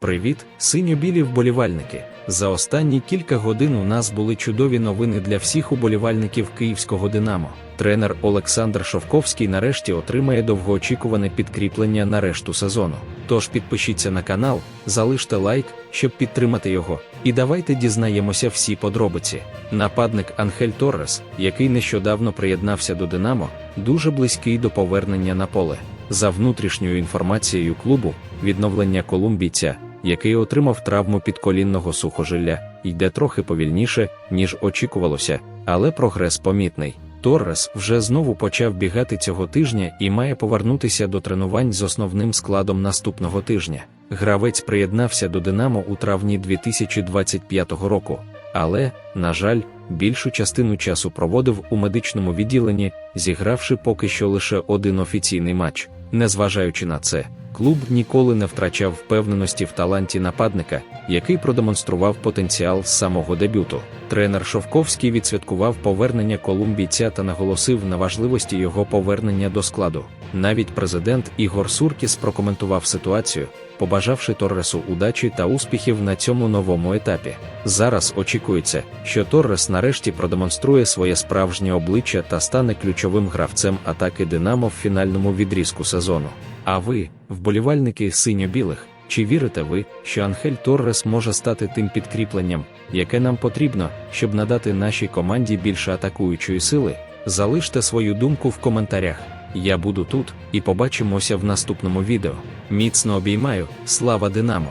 Привіт, синьо-білі вболівальники! За останні кілька годин у нас були чудові новини для всіх уболівальників київського Динамо. Тренер Олександр Шовковський нарешті отримає довгоочікуване підкріплення на решту сезону. Тож підпишіться на канал, залиште лайк, щоб підтримати його, і давайте дізнаємося всі подробиці. Нападник Анхель Торрес, який нещодавно приєднався до Динамо, дуже близький до повернення на поле. За внутрішньою інформацією клубу, відновлення колумбійця, який отримав травму підколінного сухожилля, йде трохи повільніше, ніж очікувалося, але прогрес помітний. Торрес вже знову почав бігати цього тижня і має повернутися до тренувань з основним складом наступного тижня. Гравець приєднався до Динамо у травні 2025 року, але, на жаль, більшу частину часу проводив у медичному відділенні, зігравши поки що лише один офіційний матч. Незважаючи на це, клуб ніколи не втрачав впевненості в таланті нападника, який продемонстрував потенціал з самого дебюту. Тренер Шовковський відсвяткував повернення колумбійця та наголосив на важливості його повернення до складу. Навіть президент Ігор Суркіс прокоментував ситуацію, побажавши Торресу удачі та успіхів на цьому новому етапі. Зараз очікується, що Торрес нарешті продемонструє своє справжнє обличчя та стане ключовим гравцем атаки Динамо в фінальному відрізку сезону. А ви, вболівальники синьо-білих, чи вірите ви, що Анхель Торрес може стати тим підкріпленням, яке нам потрібно, щоб надати нашій команді більше атакуючої сили? Залиште свою думку в коментарях. Я буду тут і побачимося в наступному відео. Міцно обіймаю, слава Динамо!